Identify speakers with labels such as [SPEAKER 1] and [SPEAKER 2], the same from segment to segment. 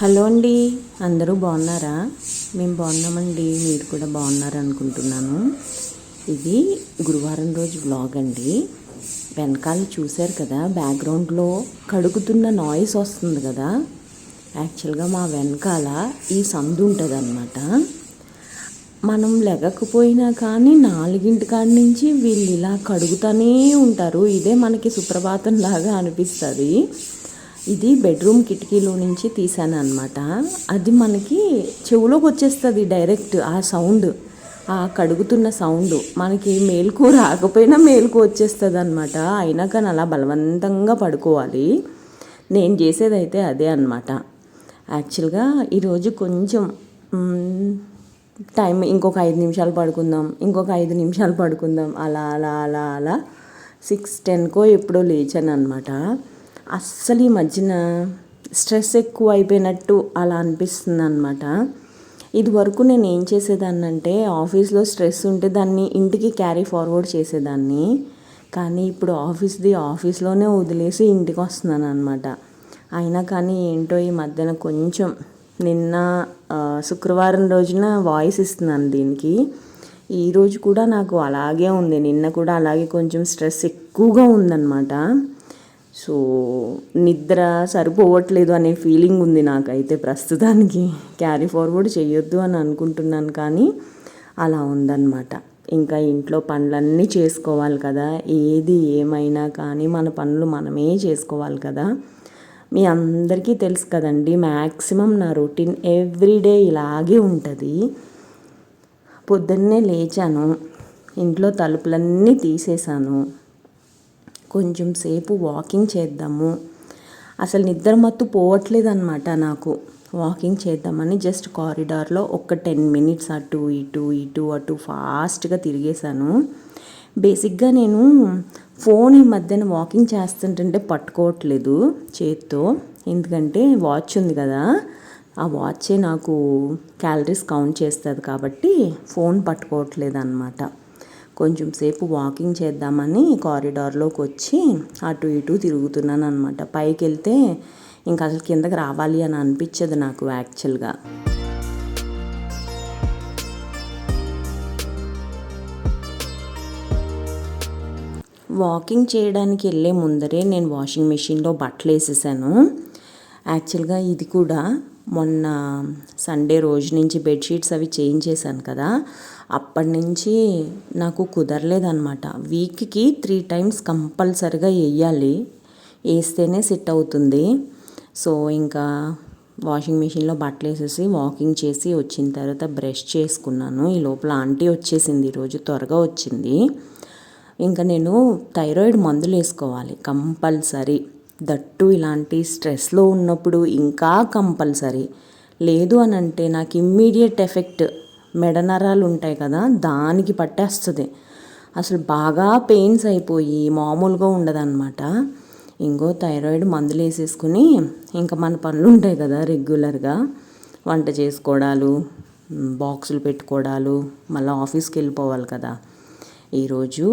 [SPEAKER 1] Hello అండి అందరూ బాగున్నారా? మేము బాగున్నామండి మీరు కూడా బాగున్నారు అనుకుంటున్నాను ఇది గురువారం రోజు వ్లాగ్ అండి. వెనకాల చూశారు కదా బ్యాక్గ్రౌండ్లో కడుగుతున్న నాయిస్ వస్తుంది కదా. యాక్చువల్గా మా వెనకాల ఈ సందు ఉంటుంది అనమాట మనం లెగకపోయినా కానీ నాలుగింటి కాడి నుంచి వీళ్ళు ఇలా కడుగుతూనే ఉంటారు. ఇదే మనకి సుప్రభాతం లాగా అనిపిస్తుంది. ఇది బెడ్రూమ్ కిటికీలో నుంచి తీసాను అనమాట అది మనకి చెవులోకి వచ్చేస్తుంది డైరెక్ట్ ఆ సౌండ్ ఆ కడుగుతున్న సౌండ్ మనకి మేలుకు రాకపోయినా మేలుకు వచ్చేస్తుంది అనమాట అయినా కానీ అలా బలవంతంగా పడుకోవాలి. నేను చేసేదైతే అదే అనమాట యాక్చువల్గా ఈరోజు కొంచెం టైం ఇంకొక ఐదు నిమిషాలు పడుకుందాం ఇంకొక ఐదు నిమిషాలు పడుకుందాం. అలా అలా అలా అలా. సిక్స్ టెన్కో ఎప్పుడో లేచాను అనమాట అస్సలు ఈ మధ్యన స్ట్రెస్ ఎక్కువ అయిపోయినట్టు అలా అనిపిస్తుంది అనమాట ఇది వరకు నేను ఏం చేసేదాన్ని అంటే ఆఫీస్లో స్ట్రెస్ ఉంటే దాన్ని ఇంటికి క్యారీ ఫార్వర్డ్ చేసేదాన్ని. కానీ ఇప్పుడు ఆఫీస్ది ఆఫీస్లోనే వదిలేసి ఇంటికి వస్తున్నాను అనమాట అయినా కానీ ఏంటో ఈ మధ్యన కొంచెం నిన్న శుక్రవారం రోజున వాయిస్ ఇస్తున్నాను దీనికి. ఈరోజు కూడా నాకు అలాగే ఉంది. నిన్న కూడా అలాగే కొంచెం స్ట్రెస్ ఎక్కువగా ఉందన్నమాట. సో నిద్ర సరిపోవట్లేదు అనే ఫీలింగ్ ఉంది నాకైతే ప్రస్తుతానికి. క్యారీ ఫార్వర్డ్ చేయొద్దు అని అనుకుంటున్నాను కానీ అలా ఉందన్నమాట. ఇంకా ఇంట్లో పనులన్నీ చేసుకోవాలి కదా. ఏది ఏమైనా కానీ మన పనులు మనమే చేసుకోవాలి కదా. మీ అందరికీ తెలుసు కదండి మ్యాక్సిమం నా రొటీన్ ఎవ్రీడే ఇలాగే ఉంటుంది. పొద్దున్నే లేచాను ఇంట్లో తలుపులన్నీ తీసేశాను. కొంచెం సేపు వాకింగ్ చేద్దాము. అసలు నిద్ర మత్తు పోవట్లేదు అనమాట నాకు. వాకింగ్ చేద్దామని జస్ట్ కారిడార్లో ఒక టెన్ మినిట్స్ అటు ఇటు ఇటు అటు ఫాస్ట్గా తిరిగేశాను. బేసిక్గా నేను ఫోన్ ఈ మధ్యన వాకింగ్ చేస్తుంటే పట్టుకోవట్లేదు చేత్తో. ఎందుకంటే వాచ్ ఉంది కదా. ఆ వాచే నాకు క్యాలరీస్ కౌంట్ చేస్తుంది కాబట్టి ఫోన్ పట్టుకోవట్లేదు అనమాట కొంచెం సేపు వాకింగ్ చేద్దామని కారిడార్లోకి వచ్చి అటు ఇటు తిరుగుతున్నాను అనమాట పైకి వెళ్తే ఇంకా అసలు కిందకి రావాలి అని అనిపించదు నాకు యాక్చువల్గా. వాకింగ్ చేయడానికి వెళ్ళే ముందరే నేను వాషింగ్ మెషిన్లో బట్టలు వేసేసాను. యాక్చువల్గా ఇది కూడా మొన్న సండే రోజు నుంచి బెడ్షీట్స్ అవి చేంజ్ చేశాను కదా. అప్పటి నుంచి నాకు కుదరలేదనమాట వీక్కి త్రీ టైమ్స్ కంపల్సరిగా వేయాలి వేస్తేనే సెట్ అవుతుంది. సో ఇంకా వాషింగ్ మిషన్లో బట్టలు వేసేసి వాకింగ్ చేసి వచ్చిన తర్వాత బ్రష్ చేసుకున్నాను. ఈ లోపల ఆంటీ వచ్చేసింది. ఈరోజు త్వరగా వచ్చింది. ఇంకా నేను థైరాయిడ్ మందులు వేసుకోవాలి. కంపల్సరీ. దట్టు ఇలాంటి స్ట్రెస్లో ఉన్నప్పుడు ఇంకా కంపల్సరీ. లేదు అని అంటే నాకు ఇమ్మీడియట్ ఎఫెక్ట్. మెడ నరాలు ఉంటాయి కదా దానికి పట్టేస్తుంది. అసలు బాగా పెయిన్స్ అయిపోయి మామూలుగా ఉండదన్నమాట. ఇంకో థైరాయిడ్ మందులు వేసేసుకుని ఇంకా మన పనులు ఉంటాయి కదా రెగ్యులర్గా. వంట చేసుకోవడాలు బాక్సులు పెట్టుకోవడాలు మళ్ళీ ఆఫీస్కి వెళ్ళిపోవాలి కదా. ఈరోజు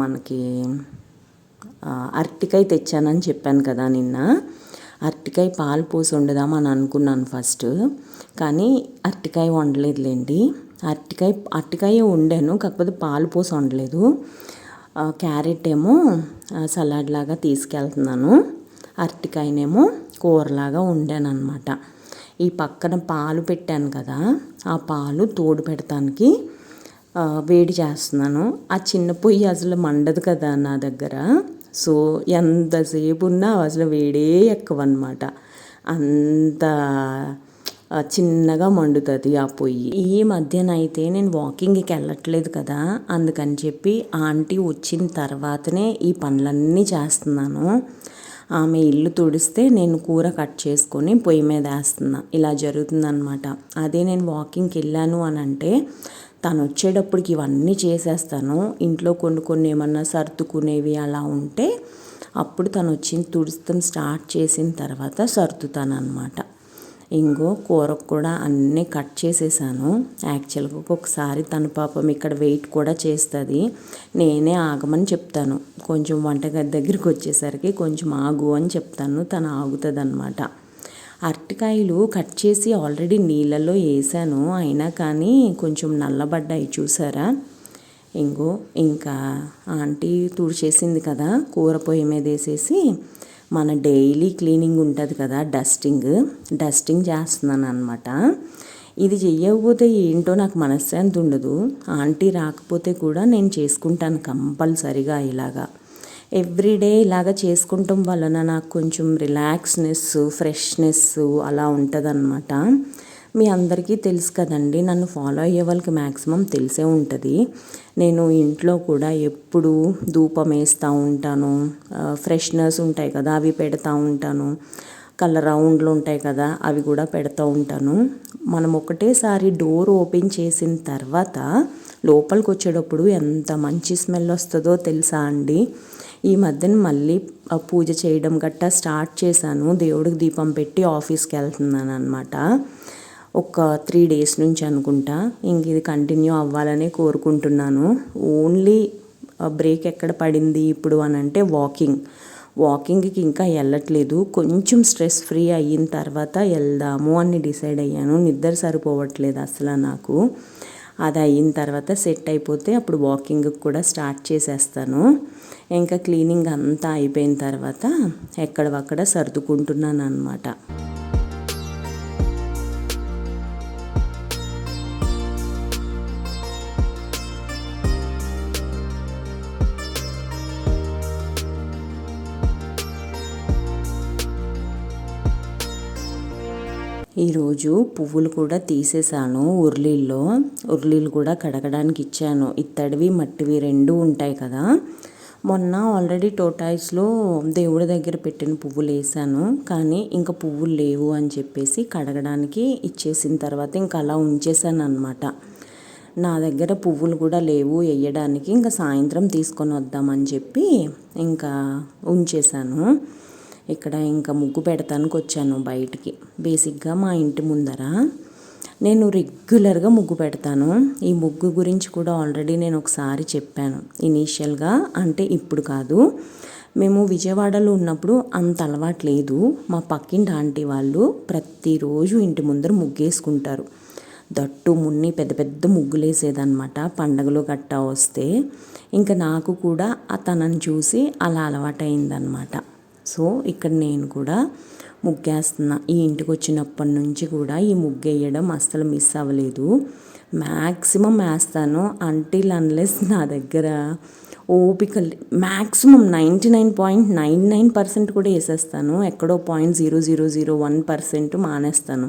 [SPEAKER 1] మనకి అరటికాయ తెచ్చానని చెప్పాను కదా నిన్న. అరటికాయ పాలు పోసి వండుదామని అనుకున్నాను ఫస్ట్ కానీ అరటికాయ వండలేదులేండి. అరటికాయ అరటికాయ వండాను కాకపోతే పాలు పోసి వండలేదు. క్యారెట్ ఏమో సలాడ్ లాగా తీసుకెళ్తున్నాను. అరటికాయనేమో కూరలాగా వండాను అనమాట ఈ పక్కన పాలు పెట్టాను కదా ఆ పాలు తోడు పెడతానికి వేడి చేస్తున్నాను. ఆ చిన్న పొయ్యి అసలు మండదు కదా నా దగ్గర. సో ఎంతసేపు ఉన్నా అసలు వేడే ఎక్కువన్నమాట. అంత చిన్నగా మండుతుంది ఆ పొయ్యి. ఈ మధ్యన అయితే నేను వాకింగ్కి వెళ్ళట్లేదు కదా అందుకని చెప్పి ఆంటీ వచ్చిన తర్వాతనే ఈ పనులన్నీ చేస్తున్నాను. ఆమె ఇల్లు తుడిస్తే నేను కూర కట్ చేసుకొని పొయ్యి మీద వేస్తున్నా. ఇలా జరుగుతుందనమాట అదే నేను వాకింగ్కి వెళ్ళాను అని అంటే తను వచ్చేటప్పటికి ఇవన్నీ చేసేస్తాను. ఇంట్లో కొన్ని కొన్ని ఏమన్నా సర్దుకునేవి అలా ఉంటే అప్పుడు తను వచ్చి తుడుస్తాం స్టార్ట్ చేసిన తర్వాత సర్దుతాను అనమాట ఇంకో కూరకు కూడా అన్నీ కట్ చేసేసాను. యాక్చువల్గా ఒక్కొక్కసారి తన పాపం ఇక్కడ వెయిట్ కూడా చేస్తుంది. నేనే ఆగమని చెప్తాను. కొంచెం వంటగది దగ్గరికి వచ్చేసరికి కొంచెం ఆగు అని చెప్తాను. తను ఆగుతుంది అనమాట అరటికాయలు కట్ చేసి ఆల్రెడీ నీళ్ళల్లో వేసాను. అయినా కానీ కొంచెం నల్లబడ్డాయి చూసారా? ఇంకో ఇంకా ఆంటీ తుడిచేసింది కదా కూర పొయ్యి మీద వేసేసి మన డైలీ క్లీనింగ్ ఉంటుంది కదా డస్టింగ్. డస్టింగ్ చేస్తున్నాను అనమాట ఇది చెయ్యకపోతే ఏంటో నాకు మనశ్శాంతి ఉండదు. ఆంటీ రాకపోతే కూడా నేను చేసుకుంటాను కంపల్సరిగా ఇలాగా. ఎవ్రీడే ఇలాగ చేసుకుంటాం వలన నాకు కొంచెం రిలాక్స్నెస్ ఫ్రెష్నెస్ అలా ఉంటుందన్నమాట. మీ అందరికీ తెలుసు కదండి నన్ను ఫాలో అయ్యే వాళ్ళకి మ్యాక్సిమం తెలిసే ఉంటుంది. నేను ఇంట్లో కూడా ఎప్పుడు ధూపం వేస్తూ ఉంటాను ఫ్రెష్నర్స్ ఉంటాయి కదా అవి పెడతా ఉంటాను. కలర్ రౌండ్లు ఉంటాయి కదా అవి కూడా పెడతా ఉంటాను. మనం ఒకటేసారి డోర్ ఓపెన్ చేసిన తర్వాత లోపలికి వచ్చేటప్పుడు ఎంత మంచి స్మెల్ వస్తుందో తెలుసా అండి? ఈ మధ్యన మళ్ళీ పూజ చేయడం గట్టా స్టార్ట్ చేశాను. దేవుడికి దీపం పెట్టి ఆఫీస్కి వెళ్తున్నాను అనమాట ఒక త్రీ డేస్ నుంచి అనుకుంటా. ఇంక ఇది కంటిన్యూ అవ్వాలని కోరుకుంటున్నాను. ఓన్లీ బ్రేక్ ఎక్కడ పడింది ఇప్పుడు అని అంటే వాకింగ్. వాకింగ్కి ఇంకా వెళ్ళట్లేదు. కొంచెం స్ట్రెస్ ఫ్రీ అయిన తర్వాత వెళ్దాము అని డిసైడ్ అయ్యాను. నిద్ర సరిపోవట్లేదు అసలు నాకు. అది అయిన తర్వాత సెట్ అయిపోతే అప్పుడు వాకింగ్కి కూడా స్టార్ట్ చేసేస్తాను. ఇంకా క్లీనింగ్ అంతా అయిపోయిన తర్వాత ఎక్కడవక్కడ సర్దుకుంటున్నాను అనమాట ఈరోజు పువ్వులు కూడా తీసేసాను ఉర్లీల్లో. ఉర్లీలు కూడా కడగడానికి ఇచ్చాను. ఇత్తడివి మట్టివి రెండు ఉంటాయి కదా మొన్న ఆల్రెడీ టోటాయిస్లో దేవుడి దగ్గర పెట్టిన పువ్వులు వేసాను కానీ ఇంకా పువ్వులు లేవు అని చెప్పేసి కడగడానికి ఇచ్చేసిన తర్వాత ఇంకా అలా ఉంచేసాను అనమాట నా దగ్గర పువ్వులు కూడా లేవు వేయడానికి. ఇంకా సాయంత్రం తీసుకొని వద్దామని చెప్పి ఇంకా ఉంచేసాను ఇక్కడ ఇంకా ముగ్గు పెడతానికి వచ్చాను బయటికి. బేసిక్గా మా ఇంటి ముందర. నేను రెగ్యులర్గా ముగ్గు పెడతాను. ఈ ముగ్గు గురించి కూడా ఆల్రెడీ నేను ఒకసారి చెప్పాను. ఇనీషియల్గా అంటే ఇప్పుడు కాదు. మేము విజయవాడలో ఉన్నప్పుడు అంత అలవాటు లేదు. మా పక్కింటి ఆంటీ వాళ్ళు ప్రతిరోజు ఇంటి ముందర ముగ్గేసుకుంటారు. దట్టు మున్ని పెద్ద పెద్ద ముగ్గులేసేదనమాట పండగలు గట్టా వస్తే ఇంకా నాకు కూడా తనని చూసి అలా అలవాటైందనమాట సో ఇక్కడ నేను కూడా ముగ్గేస్తున్నా. ఈ ఇంటికి వచ్చినప్పటి నుంచి కూడా ఈ ముగ్గు వేయడం అస్సలు మిస్ అవ్వలేదు. మ్యాక్సిమం వేస్తాను అంటిల్ అన్లెస్ నా దగ్గర ఓపిక maximum ninety nine point nine nine percent కూడా వేసేస్తాను. ఎక్కడో point zero zero zero one percent మానేస్తాను.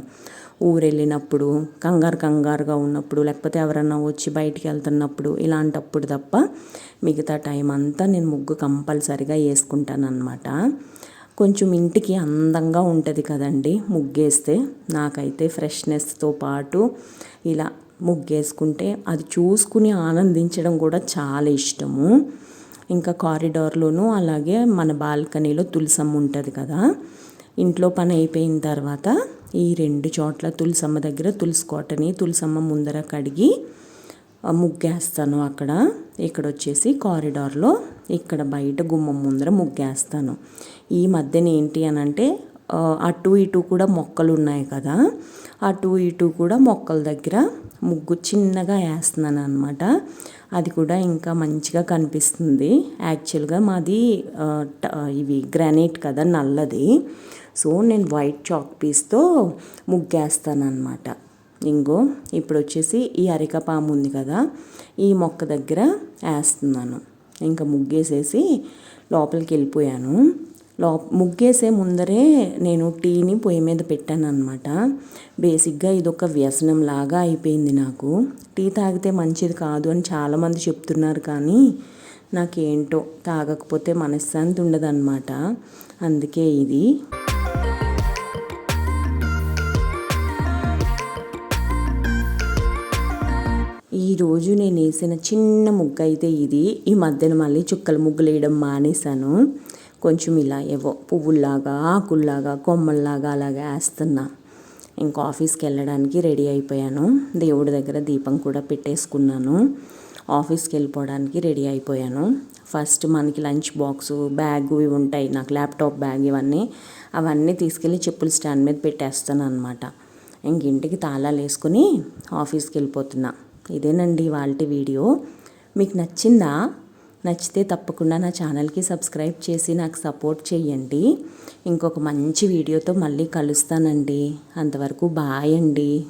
[SPEAKER 1] ఊరు వెళ్ళినప్పుడు కంగారు కంగారుగా ఉన్నప్పుడు లేకపోతే ఎవరన్నా వచ్చి బయటికి వెళ్తున్నప్పుడు ఇలాంటప్పుడు తప్ప మిగతా టైం అంతా నేను ముగ్గు కంపల్సరిగా వేసుకుంటాను అనమాట కొంచెం ఇంటికి అందంగా ఉంటుంది కదండి ముగ్గేస్తే. నాకైతే ఫ్రెష్నెస్తో పాటు ఇలా ముగ్గేసుకుంటే అది చూసుకుని ఆనందించడం కూడా చాలా ఇష్టము. ఇంకా కారిడార్లోనూ అలాగే మన బాల్కనీలో తులసమ్మ ఉంటుంది కదా. ఇంట్లో పని అయిపోయిన తర్వాత ఈ రెండు చోట్ల తులసమ్మ దగ్గర తులసి కోటని తులసమ్మ ముందర కడిగి ముగ్గేస్తాను అక్కడ. ఇక్కడ వచ్చేసి కారిడార్లో ఇక్కడ బయట గుమ్మం ముందర ముగ్గేస్తాను. ఈ మధ్యన ఏంటి అని అంటే అటు ఇటు కూడా మొక్కలు ఉన్నాయి కదా అటు ఇటు కూడా మొక్కల దగ్గర ముగ్గు చిన్నగా వేస్తున్నాను అనమాట అది కూడా ఇంకా మంచిగా కనిపిస్తుంది. యాక్చువల్గా మాది ఇవి గ్రానైట్ కదా నల్లది. సో నేను వైట్ చాక్ పీస్తో ముగ్గేస్తాను అనమాట ఇంకో ఇప్పుడు వచ్చేసి ఈ అరికపాము ఉంది కదా ఈ మొక్క దగ్గర వేస్తున్నాను ఇంకా ముగ్గేసేసి లోపలికి వెళ్ళిపోయాను లో ముగ్గేసే ముందరే నేను టీని పొయ్యి మీద పెట్టాను అనమాట బేసిక్గా ఇది ఒక వ్యసనం లాగా అయిపోయింది నాకు. టీ తాగితే మంచిది కాదు అని చాలామంది చెప్తున్నారు కానీ నాకేంటో తాగకపోతే మనశ్శాంతి ఉండదన్నమాట. అందుకే ఇది. ఈరోజు నేను వేసిన చిన్న ముగ్గు అయితే ఇది. ఈ మధ్యన మళ్ళీ చుక్కల ముగ్గులు వేయడం మానేశాను. కొంచెం ఇలా ఏవో పువ్వుల్లాగా ఆకుల్లాగా కొమ్మల్లాగా అలాగా వేస్తున్నా. ఇంకా ఆఫీస్కి వెళ్ళడానికి రెడీ అయిపోయాను. దేవుడి దగ్గర దీపం కూడా పెట్టేసుకున్నాను. ఆఫీస్కి వెళ్ళిపోవడానికి రెడీ అయిపోయాను. ఫస్ట్ మనకి లంచ్ బాక్స్ బ్యాగ్ ఇవి ఉంటాయి. నాకు ల్యాప్టాప్ బ్యాగ్ ఇవన్నీ. అవన్నీ తీసుకెళ్ళి చెప్పుల స్టాండ్ మీద పెట్టేస్తాను అనమాట ఇంక ఇంటికి తాళాలు వేసుకుని ఆఫీస్కి వెళ్ళిపోతున్నా ఇదేనండి వాళ్ళ వీడియో. మీకు నచ్చిందా? నచ్చితే తప్పకుండా నా ఛానల్కి సబ్స్క్రైబ్ చేసి నాకు సపోర్ట్ చేయండి. ఇంకొక మంచి వీడియోతో మళ్ళీ కలుస్తానండి. అంతవరకు బాయ్ అండి.